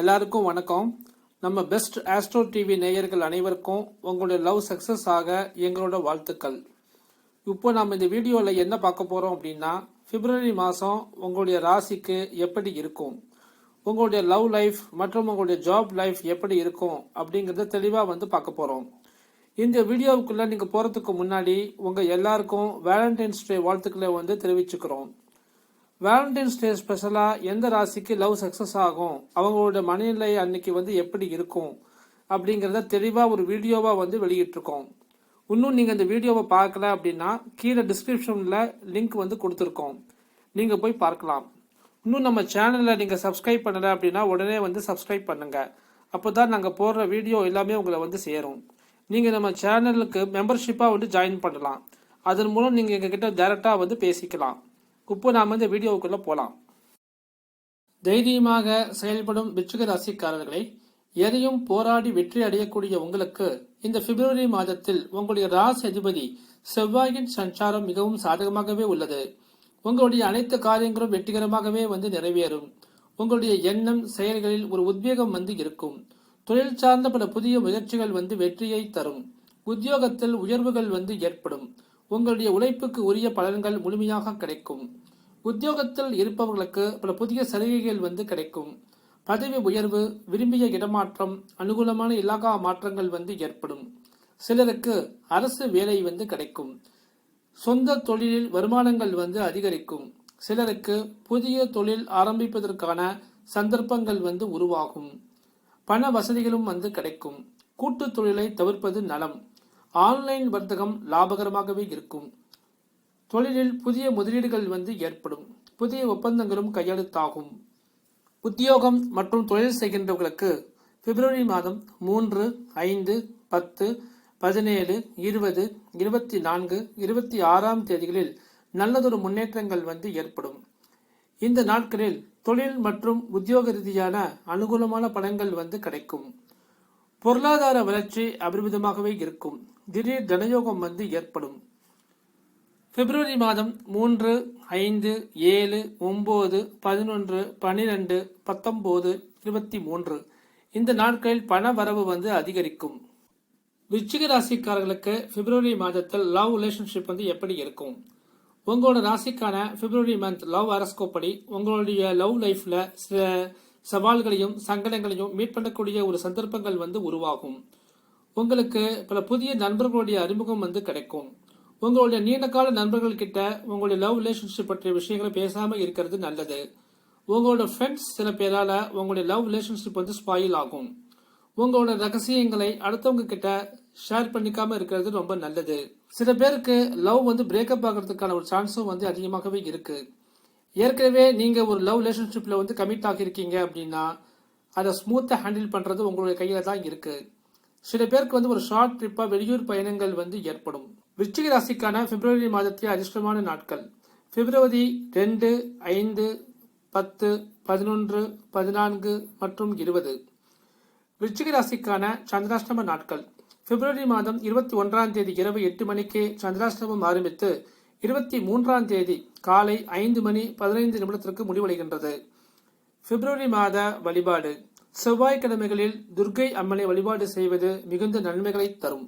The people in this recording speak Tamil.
எல்லாருக்கும் வணக்கம். நம்ம பெஸ்ட் ஆஸ்ட்ரோ டிவி நேயர்கள் அனைவருக்கும் உங்களுடைய லவ் சக்ஸஸ் ஆக எங்களோட வாழ்த்துக்கள். இப்போ நம்ம இந்த வீடியோவில் என்ன பார்க்க போகிறோம் அப்படின்னா பிப்ரவரி மாதம் உங்களுடைய ராசிக்கு எப்படி இருக்கும்? உங்களுடைய லவ் லைஃப் மற்றும் உங்களுடைய ஜாப் லைஃப் எப்படி இருக்கும் அப்படிங்கிறத தெளிவாக வந்து பார்க்க போகிறோம் இந்த வீடியோவுக்குள்ளே நீங்கள் போகிறதுக்கு முன்னாடி உங்கள் எல்லாருக்கும் வேலண்டைன்ஸ் டே வாழ்த்துக்களை வந்து தெரிவிச்சுக்கிறோம். வேலண்டைன்ஸ் டே ஸ்பெஷலாக எந்த ராசிக்கு லவ் சக்ஸஸ் ஆகும்? அவங்களோட மனநிலை அன்னைக்கு வந்து எப்படி இருக்கும்? அப்படிங்கிறத தெளிவாக ஒரு வீடியோவாக வந்து வெளியிட்டிருக்கோம். இன்னும் நீங்கள் இந்த வீடியோவை பார்க்கல அப்படின்னா கீழே டிஸ்கிரிப்ஷனில் லிங்க் வந்து கொடுத்துருக்கோம். நீங்கள் போய் பார்க்கலாம். இன்னும் நம்ம சேனலில் நீங்கள் சப்ஸ்கிரைப் பண்ணலை அப்படின்னா உடனே வந்து சப்ஸ்கிரைப் பண்ணுங்கள் அப்போ தான் நாங்கள் போடுற வீடியோ எல்லாமே உங்களை வந்து சேரும். நீங்கள் நம்ம சேனலுக்கு மெம்பர்ஷிப்பாக வந்து ஜாயின் பண்ணலாம். அதன் மூலம் நீங்கள் எங்ககிட்ட டேரெக்டாக வந்து பேசிக்கலாம். இப்போ நாம் இந்த வீடியோவுக்குள்ளே போகலாம் தைரியமாக செயல்படும் விருச்சிக ராசிக்காரர்களை எதையும் போராடி வெற்றி அடையக்கூடிய உங்களுக்கு இந்த பிப்ரவரி மாதத்தில் உங்களுடைய ராசி அதிபதி செவ்வாயின் சஞ்சாரம் மிகவும் சாதகமாகவே உள்ளது. உங்களுடைய அனைத்து காரியங்களும் வெற்றிகரமாகவே வந்து நிறைவேறும். உங்களுடைய எண்ணம் செயல்களில் ஒரு உத்வேகம் வந்து இருக்கும். தொழில் சார்ந்த பல புதிய முயற்சிகள் வந்து வெற்றியை தரும். உத்தியோகத்தில் உயர்வுகள் வந்து ஏற்படும். உங்களுடைய உழைப்புக்கு உரிய பலன்கள் முழுமையாக கிடைக்கும். உத்தியோகத்தில் இருப்பவர்களுக்கு பல புதிய சலுகைகள் வந்து கிடைக்கும். பதவி உயர்வு விரும்பிய இடமாற்றம் அனுகூலமான இலாகா மாற்றங்கள் வந்து ஏற்படும். சிலருக்கு அரசு வேலை வந்து கிடைக்கும். சொந்த தொழிலில் வருமானங்கள் வந்து அதிகரிக்கும். சிலருக்கு புதிய தொழில் ஆரம்பிப்பதற்கான சந்தர்ப்பங்கள் வந்து உருவாகும். பண வசதிகளும் வந்து கிடைக்கும். கூட்டு தொழிலை தவிர்ப்பது நலம். ஆன்லைன் வர்த்தகம் லாபகரமாகவே இருக்கும். தொழிலில் புதிய முதலீடுகள் வந்து ஏற்படும். புதிய ஒப்பந்தங்களும் கையெழுத்தாகும். உத்தியோகம் மற்றும் தொழில் செய்கின்றவர்களுக்கு பிப்ரவரி மாதம் மூன்று ஐந்து பத்து பதினேழு இருபது இருபத்தி நான்கு இருபத்தி ஆறாம் தேதிகளில் நல்லதொரு முன்னேற்றங்கள் வந்து ஏற்படும். இந்த நாட்களில் தொழில் மற்றும் உத்தியோக ரீதியான அனுகூலமான பலன்கள் வந்து கிடைக்கும். பொருளாதார வளர்ச்சி அபரிமிதமாகவே இருக்கும். திடீர் தனயோகம் வந்து ஏற்படும். பிப்ரவரி மாதம் மூன்று ஐந்து ஏழு ஒன்பது பதினொன்று பன்னிரெண்டு பத்தொம்போது இருபத்தி மூன்று இந்த நாட்களில் பண வரவு வந்து அதிகரிக்கும். விச்சிக ராசிக்காரர்களுக்கு பிப்ரவரி மாதத்தில் லவ் ரிலேஷன்ஷிப் வந்து எப்படி இருக்கும்? உங்களோட ராசிக்கான பிப்ரவரி மந்த் லவ் அரஸ்கோப் படி உங்களுடைய லவ் லைஃப்ல சில சவால்களையும் சங்கடங்களையும் மீட் பண்ணக்கூடிய ஒரு சந்தர்ப்பங்கள் வந்து உருவாகும். உங்களுக்கு பல புதிய நண்பர்களுடைய அறிமுகம் வந்து கிடைக்கும். உங்களுடைய நீண்ட கால நண்பர்கள் கிட்ட உங்களுடைய லவ் ரிலேஷன்ஷிப் பற்றிய விஷயங்களை பேசாம இருக்கிறது நல்லது. உங்களோட ஃப்ரெண்ட்ஸ் சில பேரால உங்களுடைய லவ் ரிலேஷன்ஷிப் வந்து ஸ்பாயில் ஆகும். உங்களோட ரகசியங்களை அடுத்தவங்க கிட்ட ஷேர் பண்ணிக்காம இருக்கிறது ரொம்ப நல்லது. சில பேருக்கு லவ் வந்து பிரேக்கப் ஆகிறதுக்கான ஒரு சான்ஸும் வந்து அதிகமாகவே இருக்கு. ஏற்கனவே நீங்க ஒரு லவ் ரிலேஷன்ஷிப்ல வந்து கமிட் ஆகியிருக்கீங்க அப்படின்னா அதை ஸ்மூத்தா ஹேண்டில் பண்றது உங்களுடைய கையில தான் இருக்கு. சில பேருக்கு வந்து ஒரு ஷார்ட் ட்ரிப்பா வெளியூர் பயணங்கள் வந்து ஏற்படும். விருச்சிக ராசிக்கான பிப்ரவரி மாதத்திய அதிர்ஷ்டமான நாட்கள். பிப்ரவரி ரெண்டு ஐந்து பத்து பதினொன்று பதினான்கு மற்றும் இருபது. விருச்சிக ராசிக்கான சந்திராஷ்டம நாட்கள். பிப்ரவரி மாதம் இருபத்தி ஒன்றாம் தேதி இரவு எட்டு மணிக்கு சந்திராஷ்டமம் ஆரம்பித்து இருபத்தி மூன்றாம் தேதி காலை ஐந்து மணி பதினைந்து நிமிடத்திற்கு முடிவடைகின்றது. பிப்ரவரி மாத வழிபாடு. செவ்வாய்க்கிழமைகளில் துர்க்கை அம்மனை வழிபாடு செய்வது மிகுந்த நன்மைகளை தரும்.